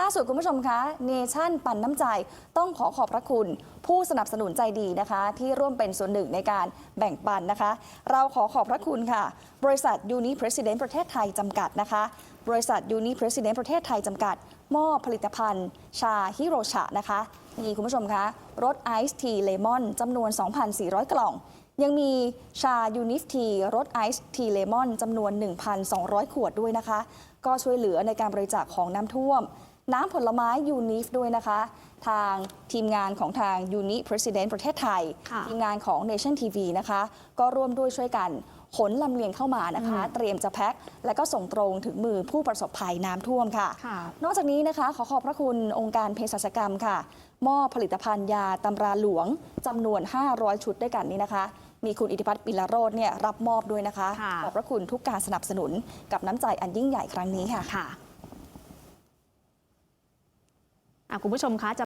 ล่าสุดคุณผู้ชมคะเนชั่นปันน้ำใจต้องขอขอบพระคุณ ผู้สนับสนุนใจดีนะคะ ที่ร่วมเป็นส่วนหนึ่งในการแบ่งปันนะคะ เราขอขอบพระคุณค่ะ บริษัทยูนิเพรสิดเนประเทศไทยจำกัดนะคะ บริษัทยูนิเพรสิดเนประเทศไทยจำกัด มอบผลิตภัณฑ์ ชาฮิโรชะนะคะนี่คุณผู้ชมคะรสไอซ์ทีเลมอนจำนวน 2,400 กล่อง ยังมีชายูนิฟทีรสไอซ์ทีเลมอนจำนวน 1,200 ขวดด้วยนะคะ ก็ช่วยเหลือในการบริจาคของน้ำท่วม น้ำผลไม้ยูนิฟด้วยนะคะ ทางทีมงานของทางยูนิ President ประเทศไทยค่ะทีมงานของ Nation TV นะคะ ก็ร่วมด้วยช่วยกันขนลำเลียงเข้ามานะคะ เตรียมจะแพ็คและก็ส่งตรงถึงมือผู้ประสบภัยน้ำท่วมค่ะค่ะ นอกจากนี้นะคะ ขอขอบพระคุณองค์การเภสัชกรรมค่ะ มอบผลิตภัณฑ์ยาตำราหลวงจำนวน 500 ชุดด้วยกันนี้นะคะ มีคุณอิทธิพัฒน์ปิลาโรดเนี่ยรับมอบด้วยนะคะค่ะขอบพระคุณทุกการสนับสนุนกับน้ำใจอันยิ่งใหญ่ครั้งนี้ค่ะค่ะอะคุณผู้ชมคะจะ